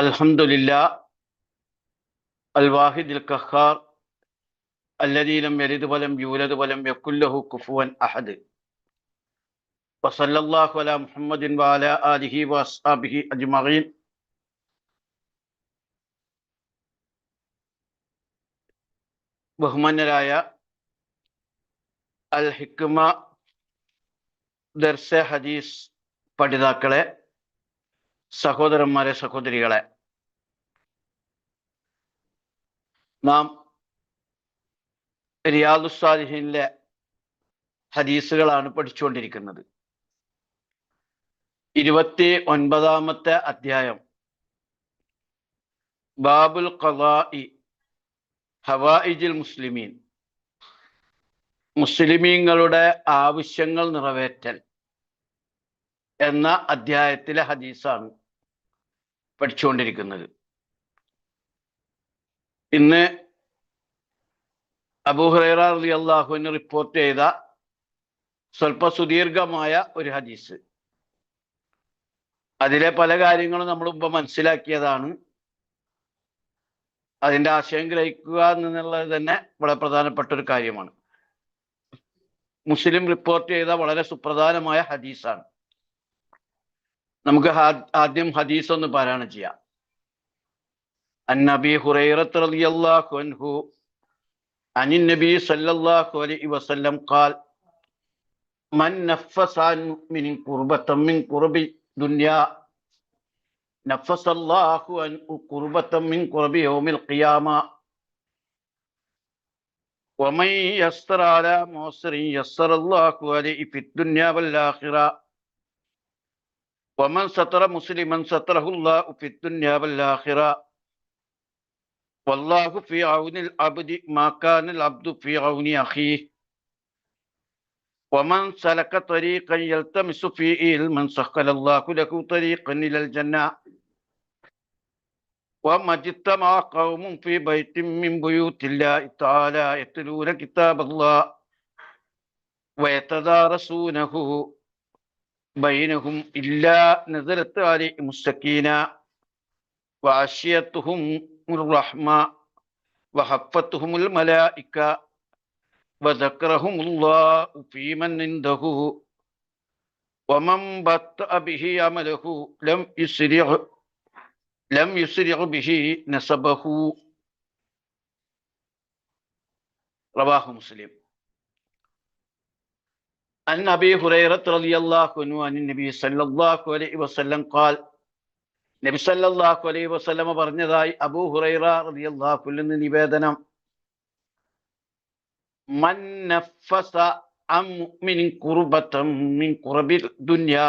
അൽഹംദുലില്ല അൽവാഹിദുൽ ഖഹാർ അല്ലദീലം യലിദ് വലം യൂലദ് വലം യക്കുല്ലഹു കുഫുവൻ അഹദ്. വസല്ലല്ലാഹു അലാ മുഹമ്മദിൻ വഅല ആലിഹി വഅസ്ഹാബിഹി അജ്മഈൻ. ബഹുമാന്യരായ അൽ ഹിക്മ ദർസ ഹദീസ് പഠിതാക്കളെ സഹോദരന്മാരെ സഹോദരികളെ നാം റിയാദുസ്വാദിഹീനിലെ ഹദീസുകളാണ് പഠിച്ചുകൊണ്ടിരിക്കുന്നത്. ഇരുപത്തി ഒൻപതാമത്തെ അധ്യായം. ബാബുൽ ഖലാഇ ഹവായിജിൽ മുസ്ലിമീൻ. മുസ്ലിമീങ്ങളുടെ ആവശ്യങ്ങൾ നിറവേറ്റൽ എന്ന അധ്യായത്തിലെ ഹദീസാണ്. പഠിച്ചുകൊണ്ടിരിക്കുന്നത്. ഇന്ന് അബൂഹറി അള്ളാഹുവിന് റിപ്പോർട്ട് ചെയ്ത സ്വല്പ സുദീർഘമായ ഒരു ഹദീസ്. അതിലെ പല കാര്യങ്ങളും നമ്മൾ മുമ്പ് മനസ്സിലാക്കിയതാണ്. അതിന്റെ ആശയം ഗ്രഹിക്കുക എന്നുള്ളത് തന്നെ വളരെ പ്രധാനപ്പെട്ട ഒരു കാര്യമാണ്. മുസ്ലിം റിപ്പോർട്ട് ചെയ്ത വളരെ സുപ്രധാനമായ ഹദീസാണ്. നമുക്ക് ആദ്യം ഹദീസ് ഒന്ന് പാരായണം ചെയ്യാം അന്നബി ഹുറൈറത്ത് റളിയല്ലാഹു അൻഹു عن النبي صلى الله عليه وسلم قال من نفس عن مؤمن كربة من كرب دنيا نفس الله عن كربة من كرب يوم القيامة ومن يسر على معسر يسر الله عليه في الدنيا والآخرة ومن ستر مسلما ستره الله في الدنيا والآخرة والله في عون العبد ما كان العبد في عون أخيه ومن سلك طريقا يلتمس فيه علما سهل الله له طريقا إلى الجنة وما اجتمع قوم في بيت من بيوت الله تعالى يتلون كتاب الله ويتدارسونه بينهم إلا نزلت عليهم السكينة وعشيتهم الرحمة وحفتهم الملائكة وذكرهم الله في من عنده ومن بطأ به عمله لم يسرع لم يسرع به نسبه. رواه مسلم. عن أبي هريرة رضي الله عنه عن النبي صلى الله عليه وسلم قال നബി സല്ലല്ലാഹു അലൈഹി വസല്ലമ പറഞ്ഞതായി അബൂ ഹുറൈറ റളിയല്ലാഹു അൻഹു നിവേദനം മൻ നഫസ അം മുഅ്മിനിൻ കുർബതം മിൻ കുറബി ദുനിയ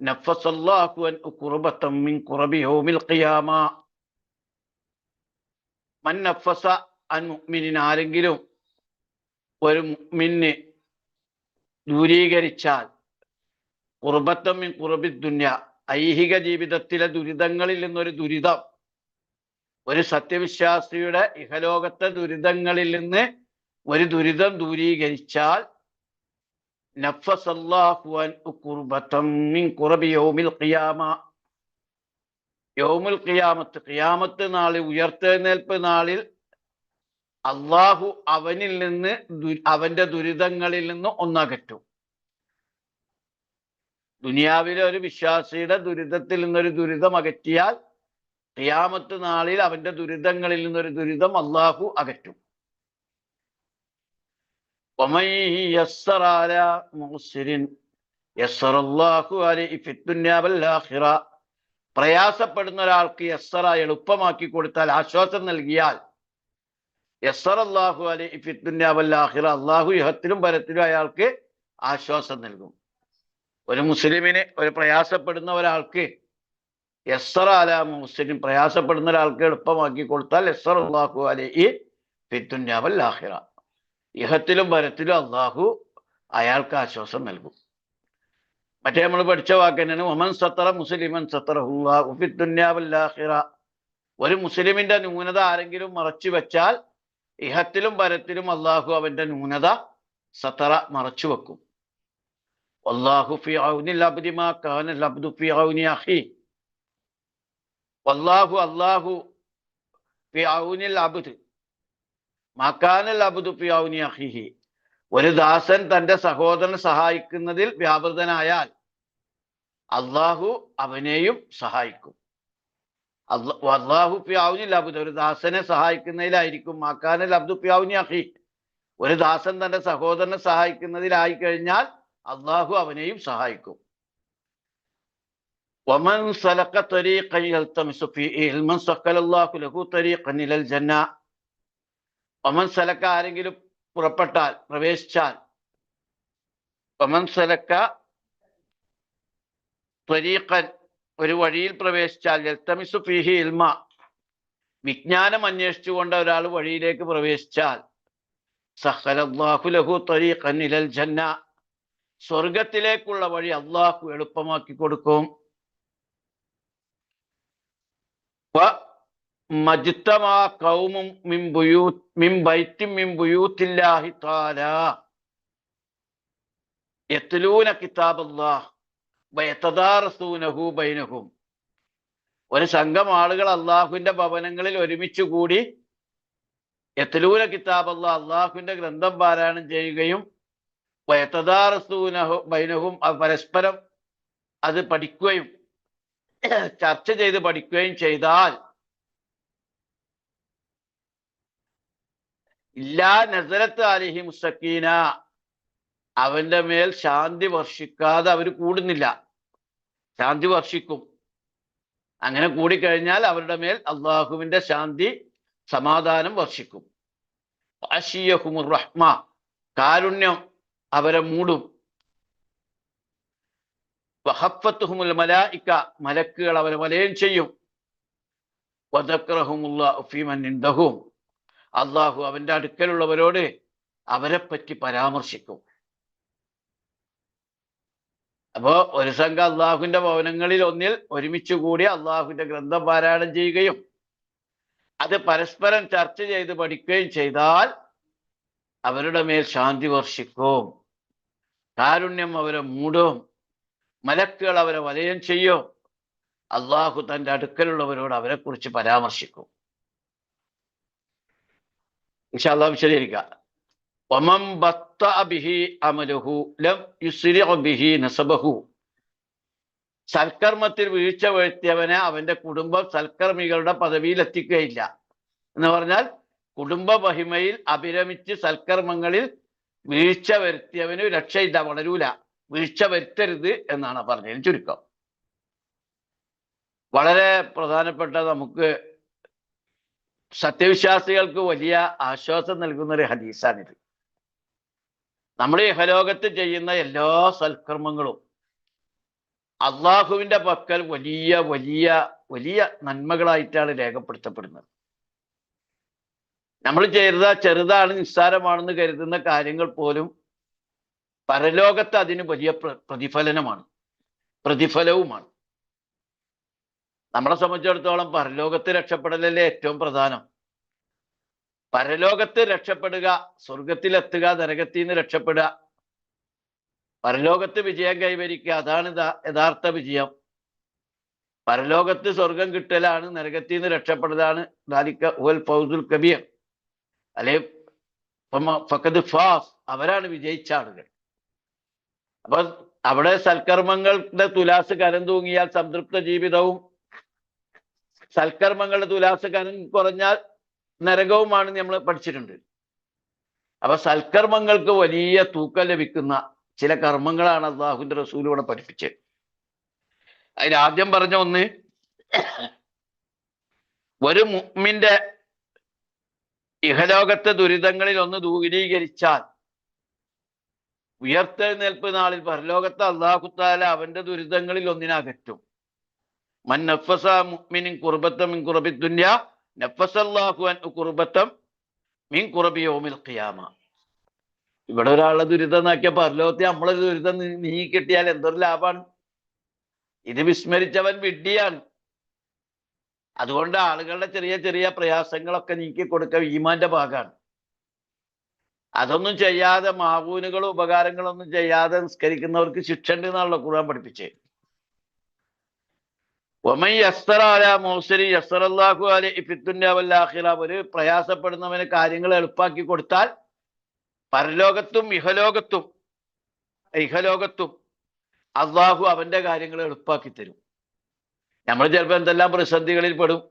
നഫസ അല്ലാഹു അൻ കുർബതം മിൻ കുറബി യൗമിൽ ഖിയാമ മൻ നഫസ അൻ മുഅ്മിനിൻ ആരെങ്കിലും ഒരു മുഅ്മിനെ ദൂരീകരിച്ചാൽ കുർബത്തം കുറുബി ദുന്യ ഐഹിക ജീവിതത്തിലെ ദുരിതങ്ങളിൽ നിന്നൊരു ദുരിതം. ഒരു സത്യവിശ്വാസിയുടെ ഇഹലോകത്തെ ദുരിതങ്ങളിൽ നിന്ന് ഒരു ദുരിതം ദൂരീകരിച്ചാൽ യോമുൽ ഖിയാമത്ത് ഖിയാമത്ത് നാളിൽ ഉയർത്തെഴുന്നേൽപ്പ് നാളിൽ അള്ളാഹു അവനിൽ നിന്ന് അവന്റെ ദുരിതങ്ങളിൽ നിന്ന് ഒന്നകറ്റും. ദുനിയാവിലെ ഒരു വിശ്വാസിയുടെ ദുരിതത്തിൽ നിന്നൊരു ദുരിതം അകറ്റിയാൽ ഖിയാമത്ത് നാളിൽ അവന്റെ ദുരിതങ്ങളിൽ നിന്നൊരു ദുരിതം അള്ളാഹു അകറ്റും. പ്രയാസപ്പെടുന്ന ഒരാൾക്ക് യസ്സറ എളുപ്പമാക്കി കൊടുത്താൽ ആശ്വാസം നൽകിയാൽ യസ്സർ അള്ളാഹു അലി ഫിത്തുന്യാവല്ലാഹിറ അള്ളാഹു ഇഹത്തിലും പരത്തിലും അയാൾക്ക് ആശ്വാസം നൽകും. ഒരു മുസ്ലിമിനെ ഒരു പ്രയാസപ്പെടുന്ന ഒരാൾക്ക് യസ്സറ അല മുസ്ലിം പ്രയാസപ്പെടുന്ന ഒരാൾക്ക് എളുപ്പമാക്കി കൊടുത്താൽ എസ്സർ അള്ളാഹു അലി ഫിത്തുന്യാവൽ ആഹിറ ഇഹത്തിലും വരത്തിലും അള്ളാഹു അയാൾക്ക് ആശ്വാസം നൽകും. മറ്റേ നമ്മൾ പഠിച്ച വാക്ക് തന്നെയാണ് ഒമൻ സത്തറ മുസ്ലിമൻ സത്തറഹുല്ലാഹു ഫിത്തുന്യാവല്ലാഹിറ ഒരു മുസ്ലിമിന്റെ ന്യൂനത ആരെങ്കിലും മറച്ചു വെച്ചാൽ ഇഹത്തിലും പരത്തിലും അള്ളാഹു അവന്റെ ന്യൂനത സത്തറ മറച്ചു വെക്കും. ഒരു ദാസൻ തന്റെ സഹോദരൻ സഹായിക്കുന്നതിൽ വ്യാപൃതനായാൽ അള്ളാഹു അവനെയും സഹായിക്കും. അല്ല- വല്ലാഹു ഫി ഔനിൽ അബ്ദ് ഒരു ദാസനെ സഹായിക്കുന്നതിലായിരിക്കും മക്കാനൽ അബ്ദു ഫി ഔനി അഖി ഒരു ദാസൻ തന്റെ സഹോദരനെ സഹായിക്കുന്നതിലായി കഴിഞ്ഞാൽ അള്ളാഹു അവനെയും സഹായിക്കും ومن سلك طريقا يلتمس فيه علما سهل الله له طريقا الى الجنه ومن سلك ആരെങ്കിലും പുറപ്പെട്ടാൽ പ്രവേശിച്ചാൽ ومن سلك طريقا ഒരു വഴിയിൽ പ്രവേശിച്ചാൽ യൽത്തമിസു ഫീഹി ഇൽമ വിജ്ഞാനം അന്വേഷിച്ചുകൊണ്ട് ഒരാൾ വഴിയിലേക്ക് പ്രവേശിച്ചാൽ സഹലല്ലാഹു ലഹു തരീഖൻ ഇലൽ ജന്ന സ്വർഗത്തിലേക്കുള്ള വഴി അള്ളാഹു എളുപ്പമാക്കി കൊടുക്കും. മജിത്തമാ കൗമും മിൻ ബുയൂ മിൻ ബൈത്തിൻ മിൻ ബുയൂത്തില്ലാഹി താല യത്ലൂന കിതാബല്ലാഹ്. വയതദാറസൂനഹു ബൈനഹും. ഒരു സംഘം ആളുകൾ അള്ളാഹുവിന്റെ ഭവനങ്ങളിൽ ഒരുമിച്ച് കൂടി എത്തലൂല കിതാബ് അള്ളാഹ് അള്ളാഹുവിന്റെ ഗ്രന്ഥം പാരായണം ചെയ്യുകയും വയത്തദാറസൂനഹു ബൈനഹും പരസ്പരം അത് പഠിക്കുകയും ചർച്ച ചെയ്ത് പഠിക്കുകയും ചെയ്താൽ ഇല്ലാ നസരത്ത് അലിഹി മുസക്കീന അവന്റെ മേൽ ശാന്തി വർഷിക്കാതെ അവർ കൂടുന്നില്ല. ശാന്തി വർഷിക്കും. അങ്ങനെ കൂടിക്കഴിഞ്ഞാൽ അവരുടെ മേൽ അള്ളാഹുവിന്റെ ശാന്തി സമാധാനം വർഷിക്കും. റഹ്മ കാരുണ്യം അവരെ മൂടും. വഹഫത്തുഹുമുൽ മലായിക്ക മലക്കുകൾ അവരെ വലയം ചെയ്യും. അള്ളാഹു അവന്റെ അടുക്കലുള്ളവരോട് അവരെ പറ്റി പരാമർശിക്കും. അപ്പോ ഒരു സംഘം അള്ളാഹുവിന്റെ ഭവനങ്ങളിൽ ഒന്നിൽ ഒരുമിച്ച് കൂടി അള്ളാഹുവിന്റെ ഗ്രന്ഥം പാരായണം ചെയ്യുകയും അത് പരസ്പരം ചർച്ച ചെയ്ത് പഠിക്കുകയും ചെയ്താൽ അവരുടെ മേൽ ശാന്തി വർഷിക്കും. കാരുണ്യം അവരെ മൂടും. മലക്കുകൾ അവരെ വലയം ചെയ്യും. അള്ളാഹു തന്റെ അടുക്കലുള്ളവരോട് അവരെ കുറിച്ച് പരാമർശിക്കും അള്ളാഹ് വിശദീകരിക്കാം. ഒമം ബത്ത ബിഹി അമലുഹു ലം യുസ്രി ബിഹി നസബഹു. സൽക്കർമ്മത്തിൽ വീഴ്ച വരുത്തിയവനെ അവന്റെ കുടുംബം സൽക്കർമ്മികളുടെ പദവിയിൽ എത്തിക്കുകയില്ല എന്ന് പറഞ്ഞാൽ കുടുംബ മഹിമയിൽ അഭിരമിച്ച് സൽക്കർമ്മങ്ങളിൽ വീഴ്ച വരുത്തിയവന് രക്ഷയില്ല വളരൂല. വീഴ്ച വരുത്തരുത് എന്നാണ് പറഞ്ഞതിന് ചുരുക്കം. വളരെ പ്രധാനപ്പെട്ട നമുക്ക് സത്യവിശ്വാസികൾക്ക് വലിയ ആശ്വാസം നൽകുന്ന ഒരു ഹദീസാണിത്. നമ്മുടെ ഇഹലോകത്ത് ചെയ്യുന്ന എല്ലാ സൽക്കർമ്മങ്ങളും അള്ളാഹുവിന്റെ പക്കൽ വലിയ വലിയ വലിയ നന്മകളായിട്ടാണ് രേഖപ്പെടുത്തപ്പെടുന്നത്. നമ്മൾ ചെയ്ത ചെറുതാണ് നിസ്സാരമാണെന്ന് കരുതുന്ന കാര്യങ്ങൾ പോലും പരലോകത്ത് അതിന് വലിയ പ്രതിഫലനമാണ് പ്രതിഫലവുമാണ്. നമ്മളെ സംബന്ധിച്ചിടത്തോളം പരലോകത്ത് രക്ഷപ്പെടലല്ലേ ഏറ്റവും പ്രധാനം? പരലോകത്ത് രക്ഷപ്പെടുക സ്വർഗത്തിലെത്തുക നരകത്തിൽ നിന്ന് രക്ഷപ്പെടുക. പരലോകത്ത് വിജയം കൈവരിക്കുക അതാണ് യഥാർത്ഥ വിജയം. പരലോകത്ത് സ്വർഗം കിട്ടലാണ് നരകത്തിൽ നിന്ന് രക്ഷപ്പെടലാണ് ദാലിക ഉൽ ഫൗസുൽ കബീർ. അല്ലെ ഫഖദ് ഫാസ് അവരാണ് വിജയിച്ച ആളുകൾ. അപ്പൊ അവിടെ സൽക്കർമ്മങ്ങളുടെ തുലാസ് കരം തൂങ്ങിയാൽ സംതൃപ്ത ജീവിതവും. സൽക്കർമ്മങ്ങളുടെ തുലാസ് കനം കുറഞ്ഞാൽ നരകവുമാണ് നമ്മൾ പഠിച്ചിട്ടുണ്ട്. അപ്പൊ സൽക്കർമ്മങ്ങൾക്ക് വലിയ തൂക്കം ലഭിക്കുന്ന ചില കർമ്മങ്ങളാണ് അള്ളാഹുന്റെ റസൂൽ ഇവിടെ പഠിപ്പിച്ചത്. അതിലാദ്യം പറഞ്ഞ ഒന്ന് ഒരു മുമ്മിന്റെ ഇഹലോകത്തെ ദുരിതങ്ങളിൽ ഒന്ന് ദൂരീകരിച്ചാൽ ഉയർത്തെഴുന്നേൽപ്പ് നാളിൽ പരലോകത്തെ അള്ളാഹുത്താല അവന്റെ ദുരിതങ്ങളിൽ ഒന്നിനകറ്റും മൻ നഫസ മുഅ്മിനിൻ കുർബത്തം മിൻ ഖിയാമ. ഇവിടെ ഒരാളെ ദുരിതം നോക്കിയ പരലോകത്തെ നമ്മളെ ദുരിതം നീ- കിട്ടിയാൽ എന്തൊരു ലാഭാണ്? ഇത് വിസ്മരിച്ചവൻ വിഡ്ഢിയാണ്. അതുകൊണ്ട് ആളുകളുടെ ചെറിയ ചെറിയ പ്രയാസങ്ങളൊക്കെ നീക്കി കൊടുക്ക ഈമാന്റെ ഭാഗമാണ്. അതൊന്നും ചെയ്യാതെ മാവൂനുകളും ഉപകാരങ്ങളൊന്നും ചെയ്യാതെ നിസ്കരിക്കുന്നവർക്ക് ശിക്ഷ ഉണ്ട് എന്നാണല്ലോ ഖുർആൻ പഠിപ്പിച്ചേ ഒമൈ യസ്തറ അല മോസരി യസ്തറല്ലാഹു അലി ഫിത്തുന്യാവല്ലാഹിറ ഒരു പ്രയാസപ്പെടുന്നവന് കാര്യങ്ങൾ എളുപ്പാക്കി കൊടുത്താൽ പരലോകത്തും ഇഹലോകത്തും ഇഹലോകത്തും അള്ളാഹു അവന്റെ കാര്യങ്ങൾ എളുപ്പാക്കി തരും. നമ്മൾ ചിലപ്പോൾ എന്തെല്ലാം പ്രതിസന്ധികളിൽ പെടും.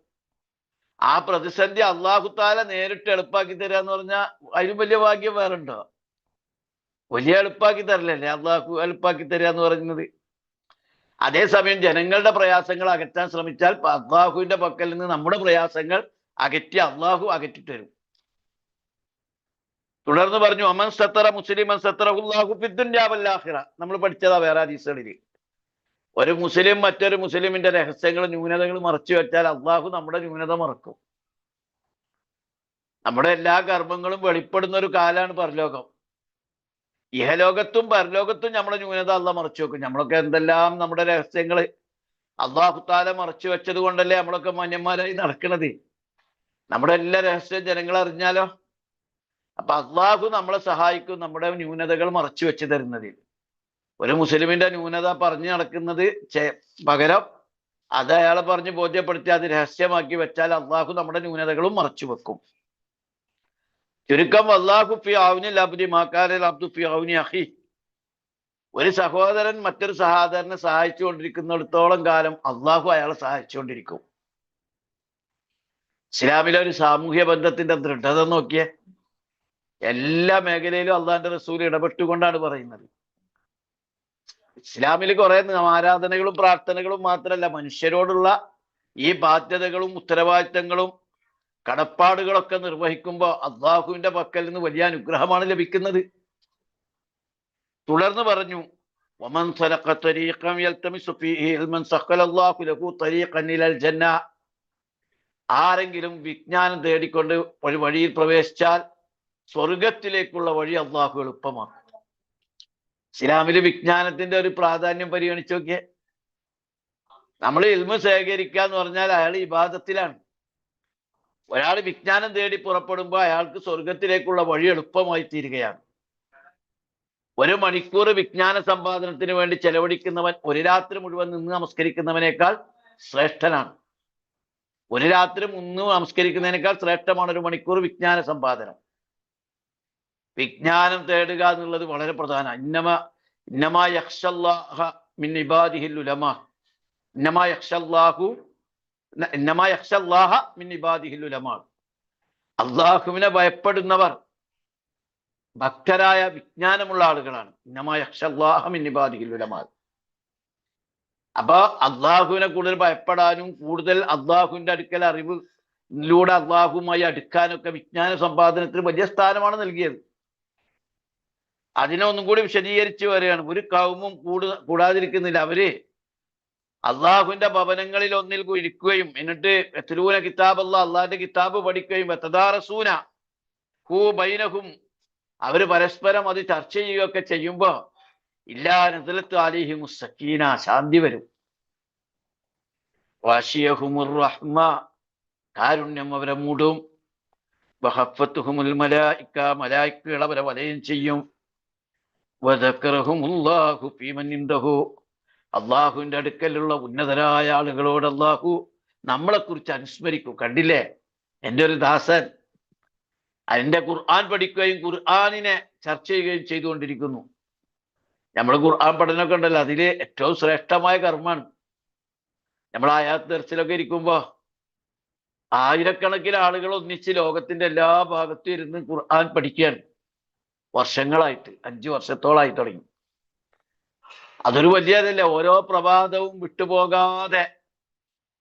ആ പ്രതിസന്ധി അള്ളാഹു താല നേരിട്ട് എളുപ്പാക്കി തരിക എന്ന് പറഞ്ഞാൽ അതിലും വലിയ ഭാഗ്യം വേറെ ഉണ്ടോ വലിയ എളുപ്പാക്കി തരലല്ലേ? അള്ളാഹു എളുപ്പാക്കി തരിക എന്ന് പറയുന്നത്. അതേസമയം ജനങ്ങളുടെ പ്രയാസങ്ങൾ അകറ്റാൻ ശ്രമിച്ചാൽ അള്ളാഹുവിന്റെ പക്കൽ നിന്ന് നമ്മുടെ പ്രയാസങ്ങൾ അകറ്റി അള്ളാഹു അകറ്റി തരും. തുടർന്ന് പറഞ്ഞു അമൻ സത്തറ മുസ്ലിം സത്തറ അള്ളാഹു ഫിദ്ദുന്യാവല്ലാഹിറ നമ്മൾ പഠിച്ചതാ വേറെ ഹദീസുകളിൽ ഒരു മുസ്ലിം മറ്റൊരു മുസ്ലിമിന്റെ രഹസ്യങ്ങൾ ന്യൂനതകൾ മറച്ചു വെച്ചാൽ അള്ളാഹു നമ്മുടെ ന്യൂനത മറക്കും. നമ്മുടെ എല്ലാ കർമ്മങ്ങളും വെളിപ്പെടുന്ന ഒരു കാലാണ് പരലോകം. ഇഹലോകത്തും പരലോകത്തും നമ്മുടെ ന്യൂനത അല്ല മറച്ചു വെക്കും. നമ്മളൊക്കെ എന്തെല്ലാം നമ്മുടെ രഹസ്യങ്ങൾ അള്ളാഹുത്താല മറച്ചു വെച്ചത് കൊണ്ടല്ലേ നമ്മളൊക്കെ മാന്യന്മാരായി നടക്കണത്. നമ്മുടെ എല്ലാ രഹസ്യം ജനങ്ങൾ അറിഞ്ഞാലോ? അപ്പൊ അള്ളാഹു നമ്മളെ സഹായിക്കും നമ്മുടെ ന്യൂനതകൾ മറച്ചു വെച്ച് തരുന്നതിൽ ഒരു മുസ്ലിമിന്റെ ന്യൂനത പറഞ്ഞു നടക്കുന്നത് പകരം അത് അയാളെ പറഞ്ഞ് ബോധ്യപ്പെടുത്തി അത് രഹസ്യമാക്കി വെച്ചാൽ അള്ളാഹു നമ്മുടെ ന്യൂനതകളും മറച്ചു വെക്കും. ചുരുക്കം അള്ളാഹു അബ്ദി മാക്കാരൽ അബ്ദു അഹി ഒരു സഹോദരൻ മറ്റൊരു സഹോദരനെ സഹായിച്ചുകൊണ്ടിരിക്കുന്നിടത്തോളം കാലം അള്ളാഹു അയാളെ സഹായിച്ചുകൊണ്ടിരിക്കും. ഇസ്ലാമിലെ ഒരു സാമൂഹ്യ ബന്ധത്തിന്റെ ദൃഢത നോക്കിയേ. എല്ലാ മേഖലയിലും അള്ളാഹിന്റെ റസൂൽ ഇടപെട്ടുകൊണ്ടാണ് പറയുന്നത്. ഇസ്ലാമിൽ കുറെ ആരാധനകളും പ്രാർത്ഥനകളും മാത്രമല്ല മനുഷ്യരോടുള്ള ഈ ബാധ്യതകളും ഉത്തരവാദിത്തങ്ങളും കടപ്പാടുകളൊക്കെ നിർവഹിക്കുമ്പോൾ അള്ളാഹുവിന്റെ പക്കൽ നിന്ന് വലിയ അനുഗ്രഹമാണ് ലഭിക്കുന്നത് തുടർന്ന് പറഞ്ഞു ومن سلك طريقا يلتمس فيه علما سهل الله له طريقا الى الجنه ആരെങ്കിലും വിജ്ഞാനം തേടിക്കൊണ്ട് ഒരു വഴിയിൽ പ്രവേശിച്ചാൽ സ്വർഗത്തിലേക്കുള്ള വഴി അള്ളാഹു എളുപ്പമാക്കും ഇസ്ലാമില് വിജ്ഞാനത്തിന്റെ ഒരു പ്രാധാന്യം പരിഗണിച്ചു നോക്കിയേ നമ്മൾ ഇൽമ ശേഖരിക്കുക എന്ന് പറഞ്ഞാൽ അയാൾ ഇബാദത്തിലാണ് ഒരാൾ വിജ്ഞാനം തേടി പുറപ്പെടുമ്പോൾ അയാൾക്ക് സ്വർഗത്തിലേക്കുള്ള വഴി എളുപ്പമായി തീരുകയാണ്. ഒരു മണിക്കൂർ വിജ്ഞാന സമ്പാദനത്തിന് വേണ്ടി ചെലവഴിക്കുന്നവൻ ഒരു രാത്രി മുഴുവൻ നിന്ന് നമസ്കരിക്കുന്നവനേക്കാൾ ശ്രേഷ്ഠനാണ്. ഒരു രാത്രി മുന്ന് നമസ്കരിക്കുന്നതിനേക്കാൾ ശ്രേഷ്ഠമാണ് ഒരു മണിക്കൂർ വിജ്ഞാന സമ്പാദനം. വിജ്ഞാനം തേടുക എന്നുള്ളത് വളരെ പ്രധാന. ഇന്നമ ഇന്നമാ യക്ഷല്ലാഹ മിൻ ഇബാദിഹിൽ ഉലമ. ഇന്നമാ യക്ഷല്ലാഹു അള്ളാഹുവിനെ ഭയപ്പെടുന്നവർ ഭക്തരായ വിജ്ഞാനമുള്ള ആളുകളാണ്. അപ്പൊ അള്ളാഹുവിനെ കൂടുതൽ ഭയപ്പെടാനും കൂടുതൽ അള്ളാഹുവിന്റെ അടുക്കൽ അറിവിലൂടെ അള്ളാഹുമായി അടുക്കാനൊക്കെ വിജ്ഞാന സമ്പാദനത്തിന് വലിയ സ്ഥാനമാണ് നൽകിയത്. അതിനെ ഒന്നും കൂടി വിശദീകരിച്ച് വരികയാണ്. ഒരു കൗമും കൂടു കൂടാതിരിക്കുന്നില്ല. അവർ അള്ളാഹുവിന്റെ ഭവനങ്ങളിൽ ഒന്നിൽ ഇരിക്കുകയും എന്നിട്ട് എത്രൂന കിതാബ് അല്ല അള്ളാഹിന്റെ കിതാബ് പഠിക്കുകയും എത്തദാറസൂന ഹൂ ബൈനഹും. അവർ പരസ്പരം അത് ചർച്ച ചെയ്യുകയൊക്കെ ചെയ്യുമ്പോ ഇല്ലാ നസലത്ത് അലിഹി സക്കീന ശാന്തി വരും. റഹ്മ കാരുണ്യം അവരെ മൂടും. വഹഫത്തുഹുമുൽ മലായിക്ക മലായിക്കുകൾ അവരെ വലയം ചെയ്യും. വദക്കറഹുമുല്ലാഹു ഫീമൻ അള്ളാഹുവിന്റെ അടുക്കലുള്ള ഉന്നതരായ ആളുകളോട് അള്ളാഹു നമ്മളെക്കുറിച്ച് അനുസ്മരിക്കും. കണ്ടില്ലേ? എന്റെ ഒരു ദാസൻ അതിന്റെ ഖുർആൻ പഠിക്കുകയും ഖുർആാനിനെ ചർച്ച ചെയ്യുകയും ചെയ്തുകൊണ്ടിരിക്കുന്നു. നമ്മൾ ഖുർആൻ പഠനമൊക്കെ ഉണ്ടല്ലോ. അതിൽ ഏറ്റവും ശ്രേഷ്ഠമായ കർമ്മമാണ്. നമ്മൾ ആയാത്ത് ദർശനമൊക്കെ ഇരിക്കുമ്പോ ആയിരക്കണക്കിന് ആളുകൾ ഒന്നിച്ച് ലോകത്തിന്റെ എല്ലാ ഭാഗത്തും ഇരുന്ന് ഖുർആൻ പഠിക്കുകയാണ്. വർഷങ്ങളായിട്ട് അഞ്ചു വർഷത്തോളായി തുടങ്ങി. അതൊരു വലിയതല്ല. ഓരോ പ്രഭാതവും വിട്ടുപോകാതെ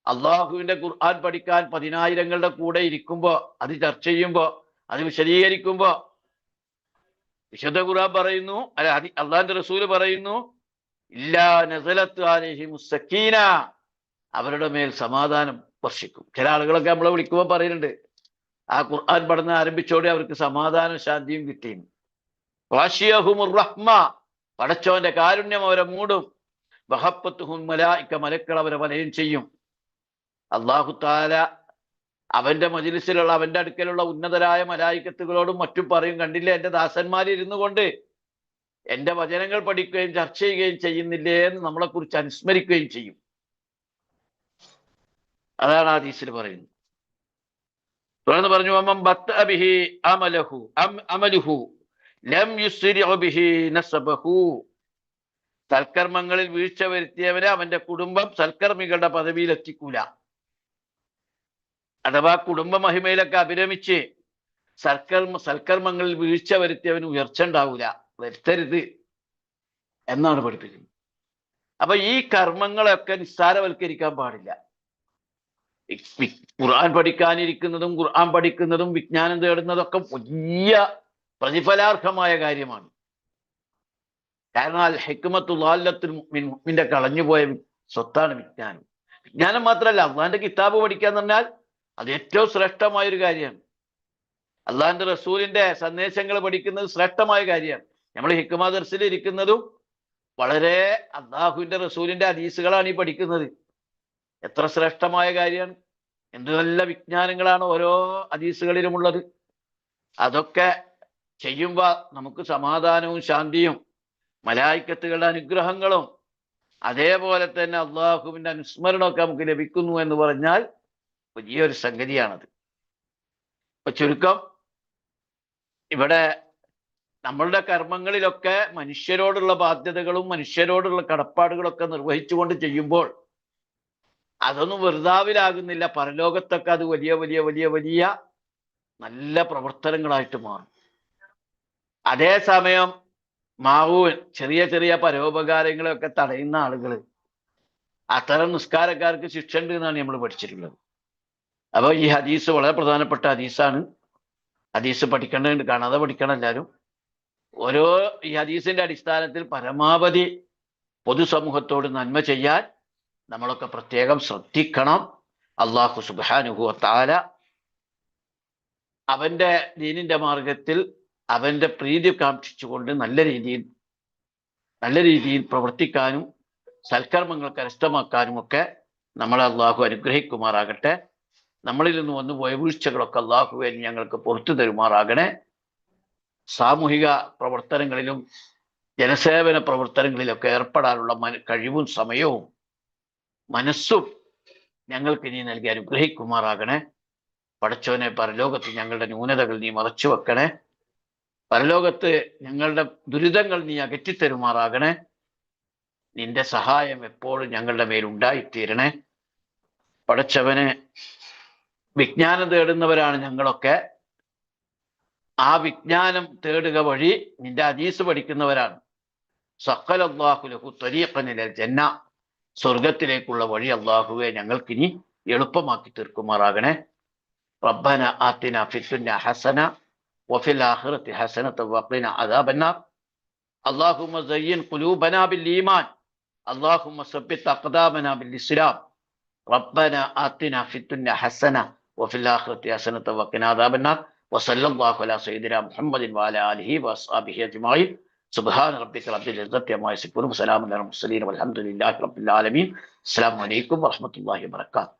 അള്ളാഹുവിന്റെ ഖുർആൻ പഠിക്കാൻ പതിനായിരങ്ങളുടെ കൂടെ ഇരിക്കുമ്പോ അത് ചർച്ച ചെയ്യുമ്പോ അത് വിശദീകരിക്കുമ്പോ വിശുദ്ധ ഖുർആൻ പറയുന്നു അല്ല അതി അള്ളാഹിന്റെ റസൂൽ പറയുന്നു ഇല്ലാ നസലത്ത് അലൈഹി മുസക്കീന അവരുടെ മേൽ സമാധാനം വർഷിക്കും. ചില ആളുകളൊക്കെ നമ്മളെ വിളിക്കുമ്പോൾ പറയുന്നുണ്ട് ആ ഖുർആൻ പഠനം ആരംഭിച്ചോടെ അവർക്ക് സമാധാനം ശാന്തിയും കിട്ടിയും റഹ്മ. പടച്ചോന്റെ കാരുണ്യം അവരെ മൂടും. ബഹപ്പത്തുഹും മലായിക്ക മലക്കൾ അവരെ വലയം ചെയ്യും. അള്ളാഹു താല അവന്റെ മജിലിസിലുള്ള അവന്റെ അടുക്കലുള്ള ഉന്നതരായ മലായിക്കത്തുകളോടും മറ്റും പറയും കണ്ടില്ലേ എന്റെ ദാസന്മാരിരുന്നു കൊണ്ട് എന്റെ വചനങ്ങൾ പഠിക്കുകയും ചർച്ച ചെയ്യുകയും ചെയ്യുന്നില്ലേ എന്ന് നമ്മളെക്കുറിച്ച് അനുസ്മരിക്കുകയും ചെയ്യും. അതാണ് ആ ദീസിൽ പറയുന്നത്. തുടർന്ന് പറഞ്ഞു അമ്മം ബത്ത് അബിഹി അമലഹു അമലുഹു ലം യുസ്രിഉ ബിഹി നസബഹു സൽക്കർമ്മങ്ങളിൽ വീഴ്ച വരുത്തിയവരെ അവന്റെ കുടുംബം സൽക്കർമ്മികളുടെ പദവിയിൽ എത്തിക്കൂല. അഥവാ കുടുംബ മഹിമയിലൊക്കെ അഭിരമിച്ച് സൽക്കർമ്മ സൽക്കർമ്മങ്ങളിൽ വീഴ്ച വരുത്തിയവന് ഉയർച്ച ഉണ്ടാവൂല. വരുത്തരുത് എന്നാണ് പഠിപ്പിക്കുന്നത്. അപ്പൊ ഈ കർമ്മങ്ങളൊക്കെ നിസ്സാരവൽക്കരിക്കാൻ പാടില്ല. ഖുർആൻ പഠിക്കാനിരിക്കുന്നതും ഖുർആൻ പഠിക്കുന്നതും വിജ്ഞാനം തേടുന്നതൊക്കെ വലിയ പ്രതിഫലാർഹമായ കാര്യമാണ്. കാരണം അൽ ഹിക്മത്തുല്ലാലത്തിൽ മുമ്പിന്റെ കളഞ്ഞുപോയ സ്വത്താണ് വിജ്ഞാനം. വിജ്ഞാനം മാത്രമല്ല അള്ളാന്റെ കിതാബ് പഠിക്കുക എന്ന് പറഞ്ഞാൽ അത് ഏറ്റവും ശ്രേഷ്ഠമായ ഒരു കാര്യമാണ്. അള്ളാഹിന്റെ റസൂലിന്റെ സന്ദേശങ്ങൾ പഠിക്കുന്നത് ശ്രേഷ്ഠമായ കാര്യമാണ്. നമ്മൾ ഹിക്കുമാദർസിൽ ഇരിക്കുന്നതും വളരെ അള്ളാഹുവിന്റെ റസൂലിന്റെ ഹദീസുകളാണ് ഈ പഠിക്കുന്നത്. എത്ര ശ്രേഷ്ഠമായ കാര്യമാണ്. എന്ത് നല്ല വിജ്ഞാനങ്ങളാണ് ഓരോ ഹദീസുകളിലുമുള്ളത്. അതൊക്കെ ചെയ്യുമ്പോൾ നമുക്ക് സമാധാനവും ശാന്തിയും മലായിക്കത്തുകളുടെ അനുഗ്രഹങ്ങളും അതേപോലെ തന്നെ അള്ളാഹുവിന്റെ അനുസ്മരണമൊക്കെ നമുക്ക് ലഭിക്കുന്നു എന്ന് പറഞ്ഞാൽ വലിയൊരു സംഗതിയാണത്. ഇപ്പൊ ചുരുക്കം ഇവിടെ നമ്മളുടെ കർമ്മങ്ങളിലൊക്കെ മനുഷ്യരോടുള്ള ബാധ്യതകളും മനുഷ്യരോടുള്ള കടപ്പാടുകളൊക്കെ നിർവഹിച്ചുകൊണ്ട് ചെയ്യുമ്പോൾ അതൊന്നും വെറുതാവിലാകുന്നില്ല പരലോകത്തൊക്കെ അത് വലിയ വലിയ വലിയ വലിയ നല്ല പ്രവർത്തനങ്ങളായിട്ട് മാറും. അതേസമയം മാവൂൻ ചെറിയ ചെറിയ പരോപകാരങ്ങളൊക്കെ തടയുന്ന ആളുകൾ അത്തരം നിസ്കാരക്കാർക്ക് ശിക്ഷ ഉണ്ട് എന്നാണ് നമ്മൾ പഠിച്ചിട്ടുള്ളത്. അപ്പോൾ ഈ ഹദീസ് വളരെ പ്രധാനപ്പെട്ട ഹദീസാണ്. ഹദീസ് പഠിക്കേണ്ടതുണ്ട് കാണാതെ പഠിക്കണം എല്ലാവരും ഓരോ ഈ ഹദീസിന്റെ അടിസ്ഥാനത്തിൽ പരമാവധി പൊതുസമൂഹത്തോട് നന്മ ചെയ്യാൻ നമ്മളൊക്കെ പ്രത്യേകം ശ്രദ്ധിക്കണം. അള്ളാഹു സുബാനുഹു താല അവന്റെ ദീനിന്റെ മാർഗത്തിൽ അവന്റെ പ്രീതി കാക്ഷിച്ചുകൊണ്ട് നല്ല രീതിയിൽ നല്ല രീതിയിൽ പ്രവർത്തിക്കാനും സൽക്കർമ്മങ്ങൾ കരസ്ഥമാക്കാനും ഒക്കെ നമ്മളെ അള്ളാഹു അനുഗ്രഹിക്കുമാറാകട്ടെ. നമ്മളിൽ നിന്ന് വന്ന് പോയ വീഴ്ചകളൊക്കെ അള്ളാഹുവെ നീ ഞങ്ങൾക്ക് പുറത്തു തരുമാറാകണേ. സാമൂഹിക പ്രവർത്തനങ്ങളിലും ജനസേവന പ്രവർത്തനങ്ങളിലൊക്കെ ഏർപ്പെടാനുള്ള മന കഴിവും സമയവും മനസ്സും ഞങ്ങൾക്ക് നീ നൽകി അനുഗ്രഹിക്കുമാറാകണേ. പടച്ചവനെ പരലോകത്ത് ഞങ്ങളുടെ ന്യൂനതകൾ നീ മറച്ചു വെക്കണേ പരലോകത്ത് ഞങ്ങളുടെ ദുരിതങ്ങൾ നീ അകറ്റിത്തരുമാറാകണേ. നിന്റെ സഹായം എപ്പോഴും ഞങ്ങളുടെ മേൽ മേലുണ്ടായിത്തീരണേ പഠിച്ചവനെ വിജ്ഞാനം തേടുന്നവരാണ് ഞങ്ങളൊക്കെ. ആ വിജ്ഞാനം തേടുക വഴി നിന്റെ ഹദീസ് പഠിക്കുന്നവരാണ്. സക്കലല്ലാഹുലഹു ത്വരീഖനിലൽ ജന്ന. സ്വർഗത്തിലേക്കുള്ള വഴി അള്ളാഹുവെ ഞങ്ങൾക്കിനി എളുപ്പമാക്കി തീർക്കുമാറാകണേ. റബ്ബന ആത്തിന ഫിത്തുന്ന ഹസന. وفي الآخرة حسنة وقنا عذاب النار. اللهم زين قلوبنا بالإيمان. اللهم ثبت أقدامنا بالإسلام. ربنا آتنا في الدنيا حسنة وفي الآخرة حسنة وقنا عذاب النار. وصلى الله على سيدنا محمد وعلى آله وأصحابه أجمعين. سبحان ربك رب العزة عما يصفون وسلام على المرسلين والحمد لله رب العالمين. السلام عليكم ورحمة الله وبركاته.